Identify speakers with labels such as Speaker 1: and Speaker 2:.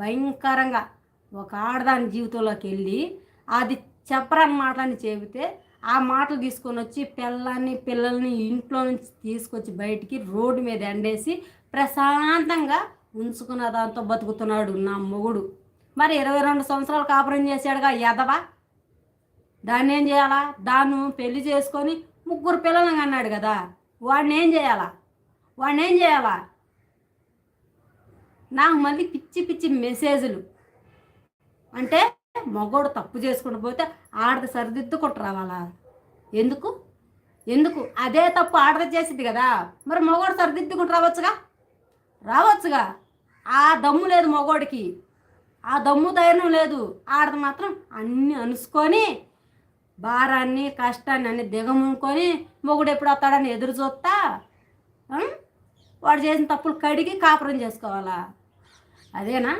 Speaker 1: భయంకరంగా ఒక ఆడదాని జీవితంలోకి వెళ్ళి అది చెప్పరాని మాటలని చెబితే ఆ మాటలు తీసుకొని వచ్చి పిల్లల్ని పిల్లల్ని ఇంట్లో నుంచి తీసుకొచ్చి బయటికి రోడ్డు మీద ఎండేసి ప్రశాంతంగా ఉంచుకున్న దాంతో బతుకుతున్నాడు నా మొగుడు. మరి ఇరవై రెండు సంవత్సరాలు కాపురం చేశాడుగా ఎదవా దాన్ని ఏం చేయాలా? దాన్ని పెళ్ళి చేసుకొని ముగ్గురు పిల్లలను అన్నాడు కదా. వాడిని ఏం చేయాలా? వాడిని ఏం చేయాలా? నాకు మళ్ళీ పిచ్చి పిచ్చి మెసేజ్లు. అంటే మగోడు తప్పు చేసుకుంటూ పోతే ఆడది సరిదిద్దుకుంటూ రావాలా ఎందుకు? ఎందుకు? అదే తప్పు ఆడది చేసింది కదా. మరి మగోడు సరిదిద్దుకుంటూ రావచ్చుగా? రావచ్చుగా. ఆ దమ్ము లేదు మగోడికి. ఆ దమ్ము ధైర్యం లేదు. ఆడది మాత్రం అన్నీ అనుసుకొని భారాన్ని కష్టాన్ని అన్ని దిగమునుకొని మొగుడు ఎప్పుడు వస్తాడని ఎదురు చూస్తా వాడు చేసిన తప్పులు కడిగి కాపురం చేసుకోవాలా? అదేనా?